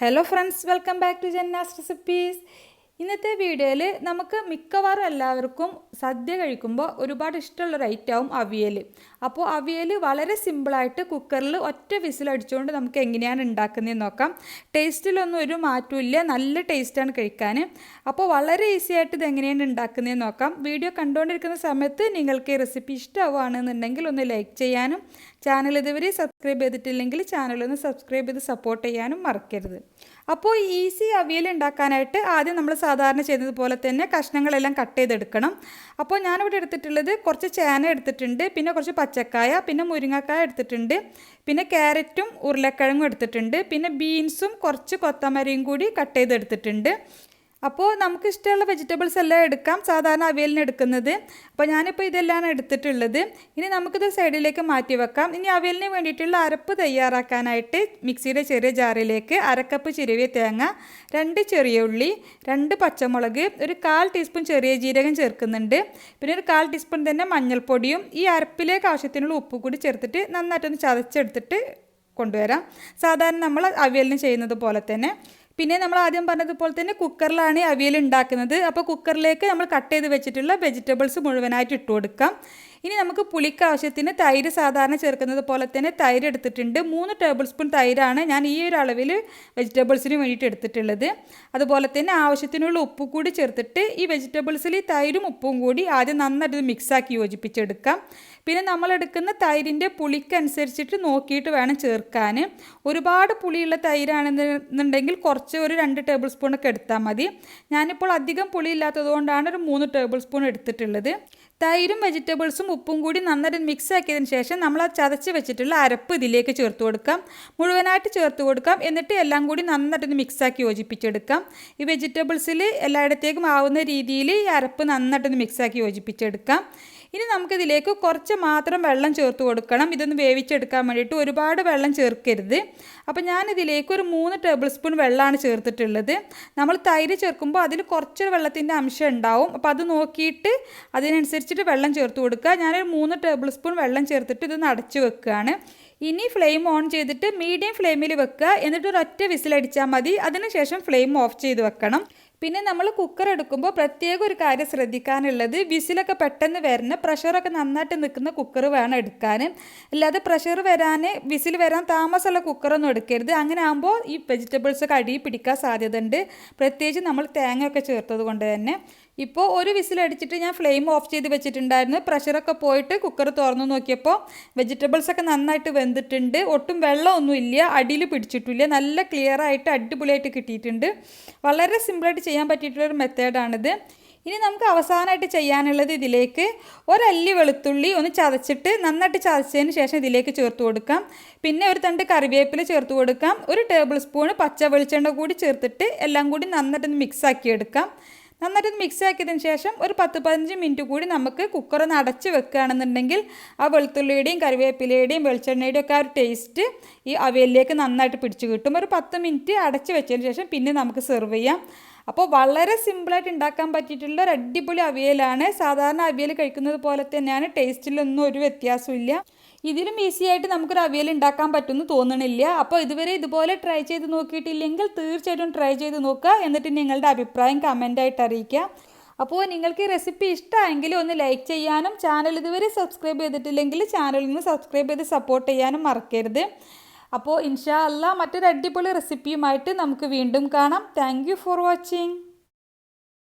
hello friends welcome back to Janna's recipes ഇന്നത്തെ വീഡിയോയിൽ നമുക്ക് മിക്കവാറും എല്ലാവർക്കും സദ്യ കഴിക്കുമ്പോൾ ഒരുപാട് ഇഷ്ടമുള്ള ഐറ്റമാവും അവിയൽ അപ്പോൾ അവിയൽ വളരെ സിമ്പിളായിട്ട് കുക്കറിൽ ഒറ്റ വിസിലടിച്ചുകൊണ്ട് നമുക്ക് എങ്ങനെയാണ് ഉണ്ടാക്കുന്നതെന്ന് നോക്കാം. ടേസ്റ്റിലൊന്നും ഒരു മാറ്റമില്ല നല്ല ടേസ്റ്റാണ് കഴിക്കാൻ. അപ്പോൾ വളരെ ഈസി ആയിട്ട് ഇത് എങ്ങനെയാണ് ഉണ്ടാക്കുന്നതെന്ന് നോക്കാം. വീഡിയോ കണ്ടുകൊണ്ടിരിക്കുന്ന സമയത്ത് നിങ്ങൾക്ക് ഈ റെസിപ്പി ഇഷ്ടമാവുകയാണെന്നുണ്ടെങ്കിൽ ഒന്ന് ലൈക്ക് ചെയ്യാനും ചാനൽ ഇതുവരെ സബ്സ്ക്രൈബ് ചെയ്തിട്ടില്ലെങ്കിൽ ചാനലൊന്ന് സബ്സ്ക്രൈബ് ചെയ്ത് സപ്പോർട്ട് ചെയ്യാനും മറക്കരുത്. അപ്പോൾ ഈസി അവിയൽ ഉണ്ടാക്കാനായിട്ട് ആദ്യം നമ്മൾ സാധാരണ ചെയ്യുന്നത് പോലെ തന്നെ കഷ്ണങ്ങളെല്ലാം കട്ട് ചെയ്തെടുക്കണം. അപ്പോൾ ഞാനിവിടെ എടുത്തിട്ടുള്ളത് കുറച്ച് ചേന എടുത്തിട്ടുണ്ട് പിന്നെ കുറച്ച് പച്ചക്കായ പിന്നെ മുരിങ്ങക്കായ എടുത്തിട്ടുണ്ട് പിന്നെ ക്യാരറ്റും ഉരുളക്കിഴങ്ങും എടുത്തിട്ടുണ്ട് പിന്നെ ബീൻസും കുറച്ച് കൊത്തമരയും കൂടി കട്ട് ചെയ്തെടുത്തിട്ടുണ്ട്. അപ്പോൾ നമുക്ക് ഇഷ്ടമുള്ള വെജിറ്റബിൾസ് എല്ലാം എടുക്കാം. സാധാരണ അവിയലിന് എടുക്കുന്നത്. അപ്പോൾ ഞാനിപ്പോൾ ഇതെല്ലാം എടുത്തിട്ടുള്ളത്. ഇനി നമുക്കിത് സൈഡിലേക്ക് മാറ്റി വെക്കാം. ഇനി അവിയലിന് വേണ്ടിയിട്ടുള്ള അരപ്പ് തയ്യാറാക്കാനായിട്ട് മിക്സിയുടെ ചെറിയ ജാറിലേക്ക് അരക്കപ്പ് ചിരവിയ തേങ്ങ രണ്ട് ചെറിയ ഉള്ളി രണ്ട് പച്ചമുളക് ഒരു കാൽ ടീസ്പൂൺ ചെറിയ ജീരകം ചേർക്കുന്നുണ്ട്. പിന്നെ ഒരു കാൽ ടീസ്പൂൺ തന്നെ മഞ്ഞൾപ്പൊടിയും ഈ അരപ്പിലേക്ക് ആവശ്യത്തിനുള്ള ഉപ്പ് കൂടി ചേർത്തിട്ട് നന്നായിട്ടൊന്ന് ചതച്ചെടുത്തിട്ട് കൊണ്ടുവരാം. സാധാരണ നമ്മൾ അവിയലിന് ചെയ്യുന്നത് പോലെ തന്നെ. പിന്നെ നമ്മൾ ആദ്യം പറഞ്ഞതുപോലെ തന്നെ കുക്കറിലാണ് അവിയൽ ഉണ്ടാക്കുന്നത്. അപ്പോൾ കുക്കറിലേക്ക് നമ്മൾ കട്ട് ചെയ്ത് വെച്ചിട്ടുള്ള വെജിറ്റബിൾസ് മുഴുവനായിട്ട് ഇട്ട് കൊടുക്കാം. ഇനി നമുക്ക് പുളിക്ക് ആവശ്യത്തിന് തൈര് സാധാരണ ചേർക്കുന്നത് പോലെ തന്നെ തൈര് എടുത്തിട്ടുണ്ട്. മൂന്ന് ടേബിൾ സ്പൂൺ തൈരാണ് ഞാൻ ഈ ഒരു അളവിൽ വെജിറ്റബിൾസിന് വേണ്ടിയിട്ട് എടുത്തിട്ടുള്ളത്. അതുപോലെ തന്നെ ആവശ്യത്തിനുള്ള ഉപ്പ് കൂടി ചേർത്തിട്ട് ഈ വെജിറ്റബിൾസിൽ തൈരും ഉപ്പും കൂടി ആദ്യം നന്നായിട്ട് മിക്സാക്കി യോജിപ്പിച്ചെടുക്കാം. പിന്നെ നമ്മളെടുക്കുന്ന തൈരിന്റെ പുളിക്കനുസരിച്ചിട്ട് നോക്കിയിട്ട് വേണം ചേർക്കാൻ. ഒരുപാട് പുളിയുള്ള തൈരാണെന്നുണ്ടെങ്കിൽ കുറച്ച് ഒരു രണ്ട് ടേബിൾ സ്പൂണൊക്കെ എടുത്താൽ മതി. ഞാനിപ്പോൾ അധികം പുളി ഇല്ലാത്തതുകൊണ്ടാണ് ഒരു മൂന്ന് ടേബിൾ സ്പൂൺ എടുത്തിട്ടുള്ളത്. തൈരും വെജിറ്റബിൾസും ഉപ്പും കൂടി നന്നായിട്ട് മിക്സ് ആക്കിയതിന് ശേഷം നമ്മൾ ആ ചതച്ച് വെച്ചിട്ടുള്ള അരപ്പ് ഇതിലേക്ക് ചേർത്ത് കൊടുക്കാം. മുഴുവനായിട്ട് ചേർത്ത് കൊടുക്കാം. എന്നിട്ട് എല്ലാം കൂടി നന്നായിട്ടൊന്ന് മിക്സാക്കി യോജിപ്പിച്ചെടുക്കാം. ഈ വെജിറ്റബിൾസിൽ എല്ലായിടത്തേക്കും ആവുന്ന രീതിയിൽ ഈ അരപ്പ് നന്നായിട്ടൊന്ന് മിക്സാക്കി യോജിപ്പിച്ചെടുക്കാം. ഇനി നമുക്കിതിലേക്ക് കുറച്ച് മാത്രം വെള്ളം ചേർത്ത് കൊടുക്കണം. ഇതൊന്ന് വേവിച്ചെടുക്കാൻ വേണ്ടിയിട്ട് ഒരുപാട് വെള്ളം ചേർക്കരുത്. അപ്പോൾ ഞാനിതിലേക്ക് ഒരു മൂന്ന് ടേബിൾ സ്പൂൺ വെള്ളമാണ് ചേർത്തിട്ടുള്ളത്. നമ്മൾ തൈര് ചേർക്കുമ്പോൾ അതിൽ കുറച്ച് വെള്ളത്തിന്റെ അംശം ഉണ്ടാവും. അപ്പോൾ അത് നോക്കിയിട്ട് അതിനനുസരിച്ചിട്ട് വെള്ളം ചേർത്ത് കൊടുക്കുക. ഞാനൊരു മൂന്ന് ടേബിൾ സ്പൂൺ വെള്ളം ചേർത്തിട്ട് ഇതൊന്ന് അടച്ചു വെക്കുകയാണ്. ഇനി ഫ്ലെയിം ഓൺ ചെയ്തിട്ട് മീഡിയം ഫ്ലെയിമിൽ വെക്കുക. എന്നിട്ട് ഒറ്റ വിസിലടിച്ചാൽ മതി. അതിനുശേഷം ഫ്ലെയിം ഓഫ് ചെയ്ത് വെക്കണം. പിന്നെ നമ്മൾ കുക്കർ എടുക്കുമ്പോൾ പ്രത്യേക ഒരു കാര്യം ശ്രദ്ധിക്കാനുള്ളത് വിസിലൊക്കെ പെട്ടെന്ന് വരുന്ന പ്രഷറൊക്കെ നന്നായിട്ട് നിൽക്കുന്ന കുക്കർ വേണം എടുക്കാൻ അല്ലാതെ പ്രഷർ വരാൻ വിസിൽ വരാൻ താമസമുള്ള കുക്കറൊന്നും എടുക്കരുത്. അങ്ങനെ ആകുമ്പോൾ ഈ വെജിറ്റബിൾസൊക്കെ അടിയിൽ പിടിക്കാൻ സാധ്യതയുണ്ട്. പ്രത്യേകിച്ച് നമ്മൾ തേങ്ങയൊക്കെ ചേർത്തത് കൊണ്ട് തന്നെ. ഇപ്പോൾ ഒരു വിസിലടിച്ചിട്ട് ഞാൻ ഫ്ലെയിം ഓഫ് ചെയ്ത് വെച്ചിട്ടുണ്ടായിരുന്നു. പ്രഷറൊക്കെ പോയിട്ട് കുക്കർ തുറന്നു നോക്കിയപ്പോൾ വെജിറ്റബിൾസ് ഒക്കെ നന്നായിട്ട് വെന്തിട്ടുണ്ട്. ഒട്ടും വെള്ളമൊന്നും ഇല്ല അടിയിൽ പിടിച്ചിട്ടില്ല. നല്ല ക്ലിയർ ആയിട്ട് അടിപൊളിയായിട്ട് കിട്ടിയിട്ടുണ്ട്. വളരെ സിമ്പിളായിട്ട് ചെയ്യാൻ പറ്റിയിട്ടുള്ളൊരു മെത്തേഡാണിത്. ഇനി നമുക്ക് അവസാനമായിട്ട് ചെയ്യാനുള്ളത് ഇതിലേക്ക് ഒരല്ലി വെളുത്തുള്ളി ഒന്ന് ചതച്ചിട്ട് നന്നായിട്ട് ചതച്ചതിന് ശേഷം ഇതിലേക്ക് ചേർത്ത് കൊടുക്കാം. പിന്നെ ഒരു തണ്ട് കറിവേപ്പില ചേർത്ത് കൊടുക്കാം. ഒരു ടേബിൾ സ്പൂൺ പച്ച വെളിച്ചെണ്ണ കൂടി ചേർത്തിട്ട് എല്ലാം കൂടി നന്നായിട്ടൊന്ന് മിക്സ് ആക്കി എടുക്കാം. നന്നായിട്ടൊന്ന് മിക്സ് ആക്കിയതിന് ശേഷം ഒരു പത്ത് പതിനഞ്ച് മിനിറ്റ് കൂടി നമുക്ക് കുക്കർ ഒന്ന് അടച്ച് വെക്കുകയാണെന്നുണ്ടെങ്കിൽ ആ വെളുത്തുള്ളിയുടെയും കറിവേപ്പിലയുടെയും വെളിച്ചെണ്ണയുടെയും ഒക്കെ ആ ഒരു ടേസ്റ്റ് ഈ അവയിലേക്ക് നന്നായിട്ട് പിടിച്ചു കിട്ടും. ഒരു പത്ത് മിനിറ്റ് അടച്ച് വെച്ചതിന് ശേഷം പിന്നെ നമുക്ക് സെർവ് ചെയ്യാം. അപ്പോൾ വളരെ സിമ്പിളായിട്ട് ഉണ്ടാക്കാൻ പറ്റിയിട്ടുള്ള ഒരു അടിപൊളി അവിയലാണ്. സാധാരണ അവിയൽ കഴിക്കുന്നത് പോലെ തന്നെയാണ്. ടേസ്റ്റിലൊന്നും ഒരു വ്യത്യാസമില്ല ഇതിലും ഈസി ആയിട്ട് നമുക്കൊരു അവിയൽ ഉണ്ടാക്കാൻ പറ്റുമെന്ന് തോന്നണില്ല. അപ്പോൾ ഇതുവരെ ഇതുപോലെ ട്രൈ ചെയ്ത് നോക്കിയിട്ടില്ലെങ്കിൽ തീർച്ചയായിട്ടും ട്രൈ ചെയ്ത് നോക്കുക. എന്നിട്ട് നിങ്ങളുടെ അഭിപ്രായം കമന്റായിട്ട് അറിയിക്കുക. അപ്പോൾ നിങ്ങൾക്ക് ഈ റെസിപ്പി ഇഷ്ടമായെങ്കിൽ ഒന്ന് ലൈക്ക് ചെയ്യാനും ചാനൽ ഇതുവരെ സബ്സ്ക്രൈബ് ചെയ്തിട്ടില്ലെങ്കിൽ ചാനലിൽ നിന്ന് സബ്സ്ക്രൈബ് ചെയ്ത് സപ്പോർട്ട് ചെയ്യാനും മറക്കരുത്. അപ്പോൾ ഇൻഷാ അല്ല മറ്റൊരു അടിപൊളി റെസിപ്പിയുമായിട്ട് നമുക്ക് വീണ്ടും കാണാം. Thank for watching